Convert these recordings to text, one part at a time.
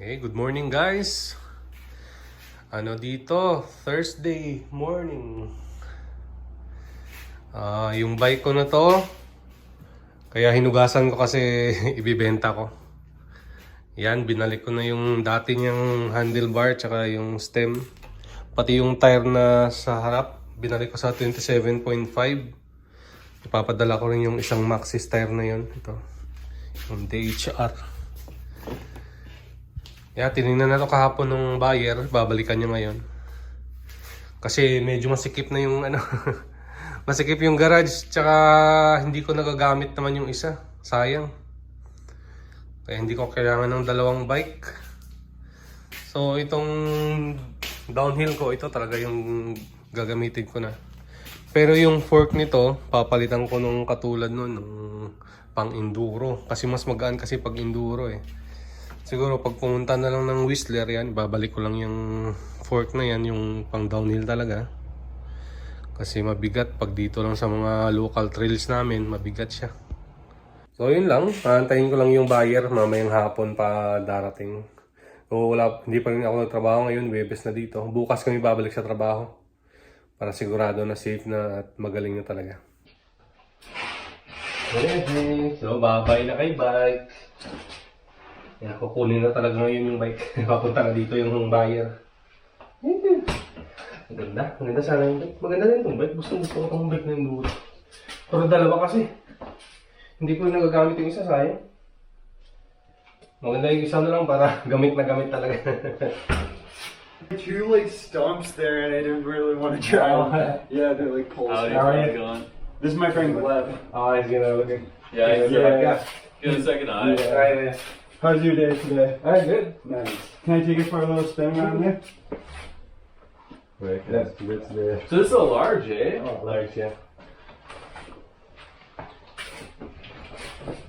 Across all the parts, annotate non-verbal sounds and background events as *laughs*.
Okay, good morning guys. Ano dito? Thursday morning. Ah, yung bike ko na to, kaya hinugasan ko kasi *laughs* ibibenta ko. Yan, binalik ko na yung dati niyang handlebar tsaka yung stem. Pati yung tire na sa harap, binalik ko sa 27.5. Ipapadala ko rin yung isang Maxxis tire na yun. Ito. Yung DHR. Yeah, tinignan na to kahapon ng buyer, babalikan niya ngayon. Kasi medyo masikip na yung ano, *laughs* masikip yung garage, tsaka hindi ko nagagamit naman yung isa. Sayang. Kaya hindi ko kailangan ng dalawang bike. So itong downhill ko, ito talaga yung gagamitin ko na. Pero yung fork nito, papalitan ko nung katulad nun, nung pang enduro. Kasi mas magaan kasi pag enduro eh. Siguro pag pumunta na lang ng Whistler yan, babalik ko lang yung fork na yan, yung pang downhill talaga. Kasi mabigat pag dito lang sa mga local trails namin, mabigat siya. So yun lang, aantayin ko lang yung buyer mamayang hapon pa darating. So wala, hindi pa rin ako nagtrabaho ngayon, Webes na dito. Bukas kami babalik sa trabaho. Para sigurado na safe na at magaling na talaga. So babay na kay bike. Kaya kukunin na talaga ngayon yung bike. *laughs* Papunta na dito yung buyer. Maganda. Maganda sana yung bike. Maganda rin itong bike. Gusto gusto ko itong bike na yung duro. Pero dalawa kasi. Hindi ko nagagamit yung isa, sayang. Maganda yung isa na lang para *laughs* gamit na gamit talaga. Two like stumps there, and I didn't really want to drive. yeah, they're like poles. How are you? This is my friend Gleb. oh, he's gonna look at Yeah, yeah, yeah. Get a second eye. yeah. Right, yeah. How's your day today? Alright, good. Nice. Can I take it for a little spin around here? Wait, that's, that's the So this is a large, eh? oh, large, yeah.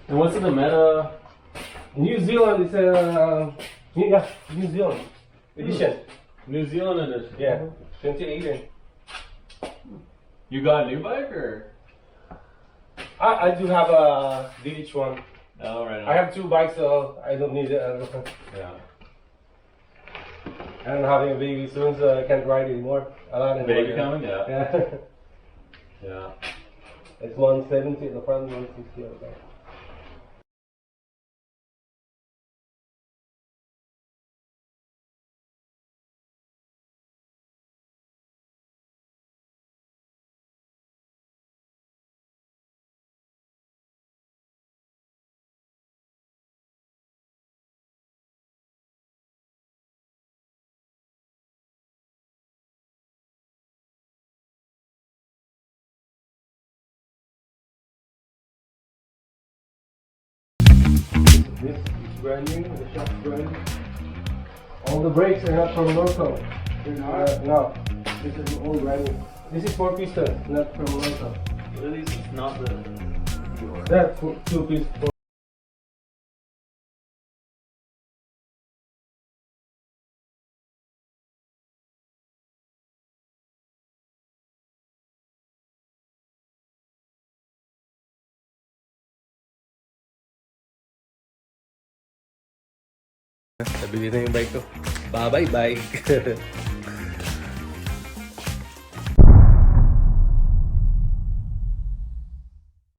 And what's in the meta? New Zealand is a yeah, New Zealand edition. New Zealand edition. Yeah, 2018. You got a new bike or? I, I do have a DH1. Oh, right. I have two bikes, so I don't need different. yeah. I'm having a baby soon, so I can't ride anymore. A lot anymore. Baby coming? Yeah. Yeah. Yeah. it's 170 at the front, 160 at the back. This is brand new, the shop's brand new. All the brakes are not from Norco. Uh, no, this is all brand new. This is four piston, not from Norco. At least it's not the. That's four- two piece. Nabili na yung bike ko. Bye-bye, bye. *laughs*